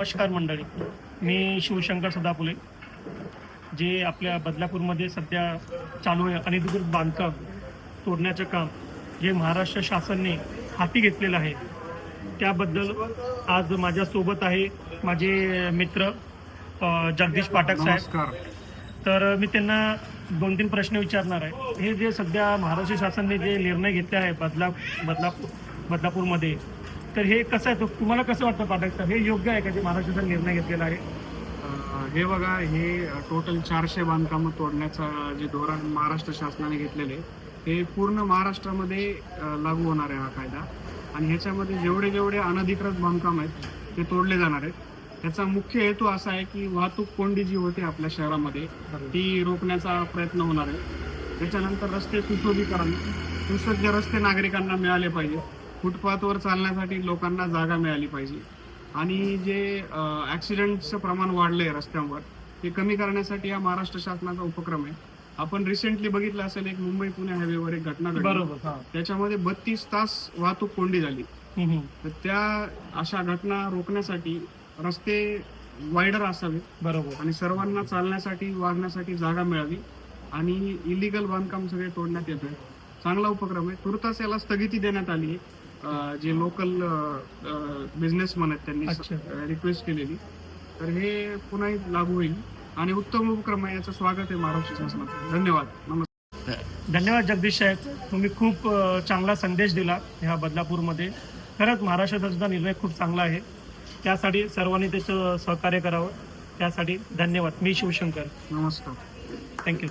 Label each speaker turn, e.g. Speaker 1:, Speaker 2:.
Speaker 1: नमस्कार मंडळी. मी शिवशंकर सदापुले जे आपल्या बदलापूरमध्ये सध्या चालू आहे अनधिकृत बांधकाम तोडण्याचं काम जे महाराष्ट्र शासनाने हाती घेतलेलं आहे. त्याबद्दल आज माझ्यासोबत आहे माझे मित्र जगदीश पाठक साहेब. तर मी त्यांना दोन तीन प्रश्न विचारणार आहे. हे जे सध्या महाराष्ट्र शासनाने जे निर्णय घेतले आहे बदला बदलापूर बदलापूरमध्ये तर हे कसं आहे तो तुम्हाला कसं वाटतं पाठक सर? हे योग्य आहे का जे महाराष्ट्राचा निर्णय घेतलेला आहे?
Speaker 2: हे बघा हे टोटल चारशे बांधकामं तोडण्याचा जे धोरण महाराष्ट्र शासनाने घेतलेले हे पूर्ण महाराष्ट्रामध्ये लागू होणार आहे हा कायदा. आणि ह्याच्यामध्ये जेवढे जेवढे अनधिकृत बांधकाम आहेत ते तोडले जाणार आहेत. त्याचा मुख्य हेतू असा आहे की वाहतूक कोंडी जी होती आपल्या शहरामध्ये ती रोखण्याचा प्रयत्न होणार आहे. त्याच्यानंतर रस्ते सुशोभीकरण सुसज्ज रस्ते नागरिकांना मिळाले पाहिजे फुटपाथवर चालण्यासाठी लोकांना जागा मिळाली पाहिजे. आणि जे ॲक्सिडेंटचं प्रमाण वाढलं आहे रस्त्यांवर ते कमी करण्यासाठी हा महाराष्ट्र शासनाचा उपक्रम आहे. आपण रिसेंटली बघितलं असेल एक मुंबई पुणे हायवेवर एक घटना घडली.
Speaker 1: बरोबर
Speaker 2: त्याच्यामध्ये बत्तीस तास वाहतूक कोंडी झाली. तर त्या अशा घटना रोखण्यासाठी रस्ते वायडर असावे
Speaker 1: बरोबर.
Speaker 2: आणि सर्वांना चालण्यासाठी वागण्यासाठी जागा मिळावी. आणि इलिगल बांधकाम सगळे तोडण्यात येतोय. चांगला उपक्रम आहे. तुर्तास याला स्थगिती देण्यात आली आहे. जे लोकल बिझनेसमन आहेत त्यांनी. रिक्वेस्ट केलेली. तर हे पुन्हा लागू होईल. आणि उत्तम उपक्रम आहे. याचं स्वागत आहे महाराष्ट्र शासनाचं. धन्यवाद. नमस्कार.
Speaker 1: धन्यवाद जगदीश साहेब. तुम्ही खूप चांगला संदेश दिला ह्या बदलापूरमध्ये. खरंच महाराष्ट्राचा सुद्धा निर्णय खूप चांगला आहे. त्यासाठी सर्वांनी त्याचं सहकार्य करावं. त्यासाठी धन्यवाद. मी शिवशंकर.
Speaker 2: नमस्कार.
Speaker 1: थँक्यू